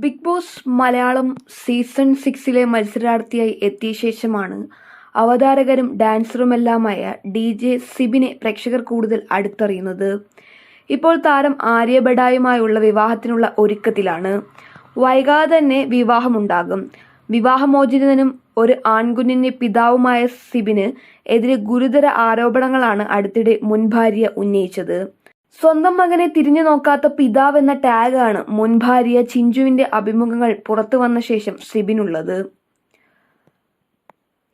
Big Boss Malayalam season സിക്സിലെ മത്സരാർത്ഥിയായി എത്തിയ ശേഷമാണ് അവതാരകരും ഡാൻസറുമെല്ലാമായ ഡി ജെ സിബിനെ പ്രേക്ഷകർ കൂടുതൽ അടുത്തറിയുന്നത്. ഇപ്പോൾ താരം ആര്യ ബഡായുമായുള്ള വിവാഹത്തിനുള്ള ഒരുക്കത്തിലാണ്. വൈകാതെ തന്നെ വിവാഹമുണ്ടാകും. വിവാഹമോചിതനും ഒരു ആൺകുഞ്ഞിന്റെ പിതാവുമായ സിബിന് എതിരെ ഗുരുതര ആരോപണങ്ങളാണ് അടുത്തിടെ മുൻ ഭാര്യ ഉന്നയിച്ചത്. സ്വന്തം മകനെ തിരിഞ്ഞു നോക്കാത്ത പിതാവ് എന്ന ടാഗാണ് മുൻ ഭാര്യ ചിഞ്ചുവിന്റെ അഭിമുഖങ്ങൾ പുറത്തു വന്ന ശേഷം സിബിനുള്ളത്.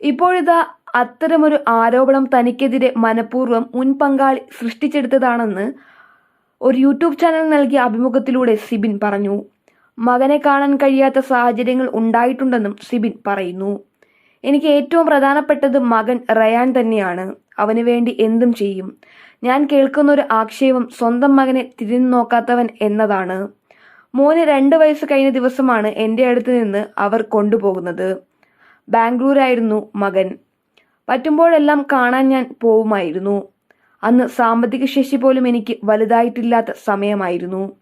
ഇപ്പോഴിതാ അത്തരമൊരു ആരോപണം തനിക്കെതിരെ മനഃപൂർവം മുൻ പങ്കാളി സൃഷ്ടിച്ചെടുത്തതാണെന്ന് ഒരു യൂട്യൂബ് ചാനൽ നൽകിയ അഭിമുഖത്തിലൂടെ സിബിൻ പറഞ്ഞു. മകനെ കാണാൻ കഴിയാത്ത സാഹചര്യങ്ങൾ ഉണ്ടായിട്ടുണ്ടെന്നും സിബിൻ പറയുന്നു. എനിക്ക് ഏറ്റവും പ്രധാനപ്പെട്ടത് മകൻ റയാൻ തന്നെയാണ്. അവന് വേണ്ടി എന്തും ചെയ്യും. ഞാൻ കേൾക്കുന്ന ഒരു ആക്ഷേപം സ്വന്തം മകനെ തിരിഞ്ഞു നോക്കാത്തവൻ എന്നതാണ്. മോന് രണ്ട് വയസ്സ് കഴിഞ്ഞ ദിവസമാണ് എന്റെ അടുത്ത് നിന്ന് അവർ കൊണ്ടുപോകുന്നത്. ബാംഗ്ലൂരായിരുന്നു മകൻ. പറ്റുമ്പോഴെല്ലാം കാണാൻ ഞാൻ പോവുമായിരുന്നു. അന്ന് സാമ്പത്തിക ശേഷി പോലും എനിക്ക് വലുതായിട്ടില്ലാത്ത സമയമായിരുന്നു.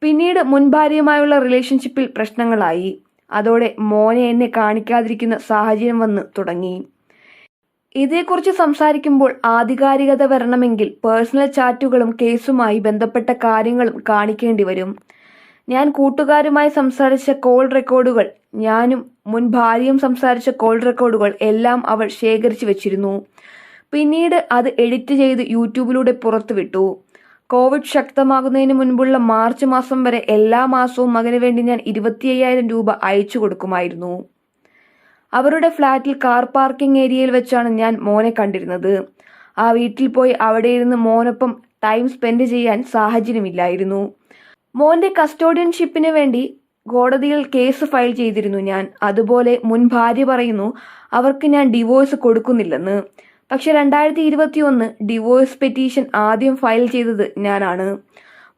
പിന്നീട് മുൻഭാര്യയുമായുള്ള റിലേഷൻഷിപ്പിൽ പ്രശ്നങ്ങളായി. അതോടെ മോനെ എന്നെ കാണിക്കാതിരിക്കുന്ന സാഹചര്യം വന്ന് തുടങ്ങി. ഇതേക്കുറിച്ച് സംസാരിക്കുമ്പോൾ ആധികാരികത വരണമെങ്കിൽ പേഴ്സണൽ ചാറ്റുകളും കേസുമായി ബന്ധപ്പെട്ട കാര്യങ്ങളും കാണിക്കേണ്ടി വരും. ഞാൻ കൂട്ടുകാരുമായി സംസാരിച്ച കോൾ റെക്കോർഡുകൾ ഞാനും മുൻ ഭാര്യയും സംസാരിച്ച കോൾ റെക്കോർഡുകൾ എല്ലാം അവൾ ശേഖരിച്ചു വെച്ചിരുന്നു. പിന്നീട് അത് എഡിറ്റ് ചെയ്ത് യൂട്യൂബിലൂടെ പുറത്തുവിട്ടു. കോവിഡ് ശക്തമാകുന്നതിന് മുൻപുള്ള മാർച്ച് മാസം വരെ എല്ലാ മാസവും മകന് വേണ്ടി ഞാൻ ഇരുപത്തി രൂപ അയച്ചു കൊടുക്കുമായിരുന്നു. അവരുടെ ഫ്ലാറ്റിൽ കാർ പാർക്കിംഗ് ഏരിയയിൽ വെച്ചാണ് ഞാൻ മോനെ കണ്ടിരുന്നത്. ആ വീട്ടിൽ പോയി അവിടെ ഇരുന്ന് മോനൊപ്പം ടൈം സ്പെൻഡ് ചെയ്യാൻ സാഹചര്യമില്ലായിരുന്നു. മോന്റെ കസ്റ്റോഡിയൻഷിപ്പിന് വേണ്ടി കോടതിയിൽ കേസ് ഫയൽ ചെയ്തിരുന്നു ഞാൻ. അതുപോലെ മുൻ ഭാര്യ പറയുന്നു അവർക്ക് ഞാൻ ഡിവോഴ്സ് കൊടുക്കുന്നില്ലെന്ന്. പക്ഷെ രണ്ടായിരത്തി ഇരുപത്തി ഒന്ന് ഡിവോഴ്സ് പെറ്റീഷൻ ആദ്യം ഫയൽ ചെയ്തത് ഞാനാണ്.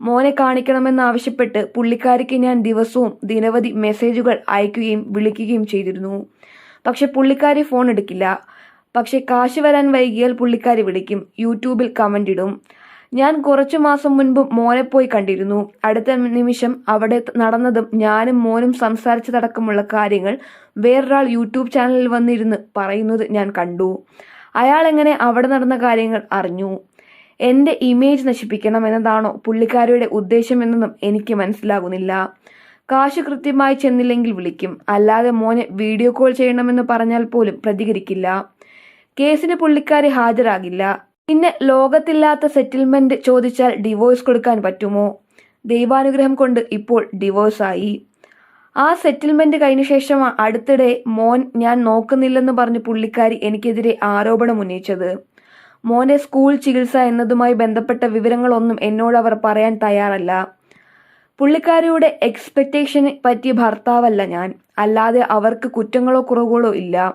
മോനെ കാണിക്കണമെന്നാവശ്യപ്പെട്ട് പുള്ളിക്കാരിക്ക് ഞാൻ ദിവസവും നിരവധി മെസ്സേജുകൾ അയക്കുകയും വിളിക്കുകയും ചെയ്തിരുന്നു. പക്ഷെ പുള്ളിക്കാരി ഫോൺ എടുക്കില്ല. പക്ഷെ കാശ് വരാൻ വൈകിയാൽ പുള്ളിക്കാരി വിളിക്കും. യൂട്യൂബിൽ കമന്റ് ഇടും. ഞാൻ കുറച്ചു മാസം മുൻപ് മോനെ പോയി കണ്ടിരുന്നു. അടുത്ത നിമിഷം അവിടെ നടന്നതും ഞാനും മോനും സംസാരിച്ചതടക്കമുള്ള കാര്യങ്ങൾ വേറൊരാൾ യൂട്യൂബ് ചാനലിൽ വന്നിരുന്ന് പറയുന്നത് ഞാൻ കണ്ടു. അയാൾ എങ്ങനെ അവിടെ നടന്ന കാര്യങ്ങൾ അറിഞ്ഞു. എന്റെ ഇമേജ് നശിപ്പിക്കണം എന്നതാണോ പുള്ളിക്കാരിയുടെ ഉദ്ദേശമെന്നതും എനിക്ക് മനസ്സിലാകുന്നില്ല. കാശ് കൃത്യമായി ചെന്നില്ലെങ്കിൽ വിളിക്കും. അല്ലാതെ മോനെ വീഡിയോ കോൾ ചെയ്യണമെന്ന് പറഞ്ഞാൽ പോലും പ്രതികരിക്കില്ല. കേസിന് പുള്ളിക്കാരി ഹാജരാകില്ല. പിന്നെ ലോകത്തില്ലാത്ത സെറ്റിൽമെന്റ് ചോദിച്ചാൽ ഡിവോഴ്സ് കൊടുക്കാൻ പറ്റുമോ? ദൈവാനുഗ്രഹം കൊണ്ട് ഇപ്പോൾ ഡിവോഴ്സായി ആ സെറ്റിൽമെന്റ് കഴിഞ്ഞ ശേഷം അടുത്തിടെ മോൻ ഞാൻ നോക്കുന്നില്ലെന്ന് പറഞ്ഞ് പുള്ളിക്കാരി എനിക്കെതിരെ ആരോപണം ഉന്നയിച്ചത്. മോനെ സ്കൂൾ ചികിത്സ എന്നതുമായി ബന്ധപ്പെട്ട വിവരങ്ങളൊന്നും എന്നോട് അവർ പറയാൻ തയ്യാറല്ല. പുള്ളിക്കാരിയുടെ എക്സ്പെക്റ്റേഷന് പറ്റിയ ഭർത്താവല്ല ഞാൻ. അല്ലാതെ അവർക്ക് കുറ്റങ്ങളോ കുറവുകളോ ഇല്ല.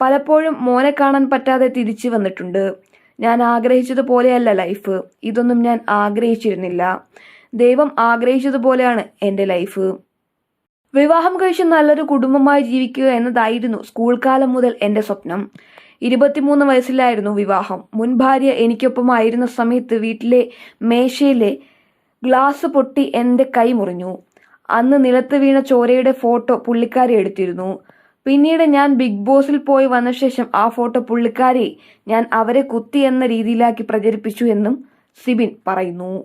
പലപ്പോഴും മോനെ കാണാൻ പറ്റാതെ തിരിച്ചു വന്നിട്ടുണ്ട്. ഞാൻ ആഗ്രഹിച്ചതുപോലെയല്ല ലൈഫ് ഇതൊന്നും ഞാൻ ആഗ്രഹിച്ചിരുന്നില്ല. ദൈവം ആഗ്രഹിച്ചതുപോലെയാണ് എന്റെ ലൈഫ് വിവാഹം കഴിച്ച് നല്ലൊരു കുടുംബമായി ജീവിക്കുക എന്നതായിരുന്നു സ്കൂൾ കാലം മുതൽ എന്റെ സ്വപ്നം. ഇരുപത്തിമൂന്ന് വയസ്സിലായിരുന്നു വിവാഹം. മുൻ ഭാര്യ എനിക്കൊപ്പമായിരുന്ന സമയത്ത് വീട്ടിലെ മേശയിലെ ഗ്ലാസ് പൊട്ടി എന്റെ കൈ മുറിഞ്ഞു. അന്ന് നിലത്ത് വീണ ചോരയുടെ ഫോട്ടോ പുള്ളിക്കാരി എടുത്തിരുന്നു. പിന്നീട് ഞാൻ ബിഗ് ബോസിൽ പോയി വന്ന ശേഷം ആ ഫോട്ടോ പുള്ളിക്കാരി ഞാൻ അവരെ കുത്തി എന്ന രീതിയിലാക്കി പ്രചരിപ്പിച്ചു എന്നും സിബിൻ പറയുന്നു.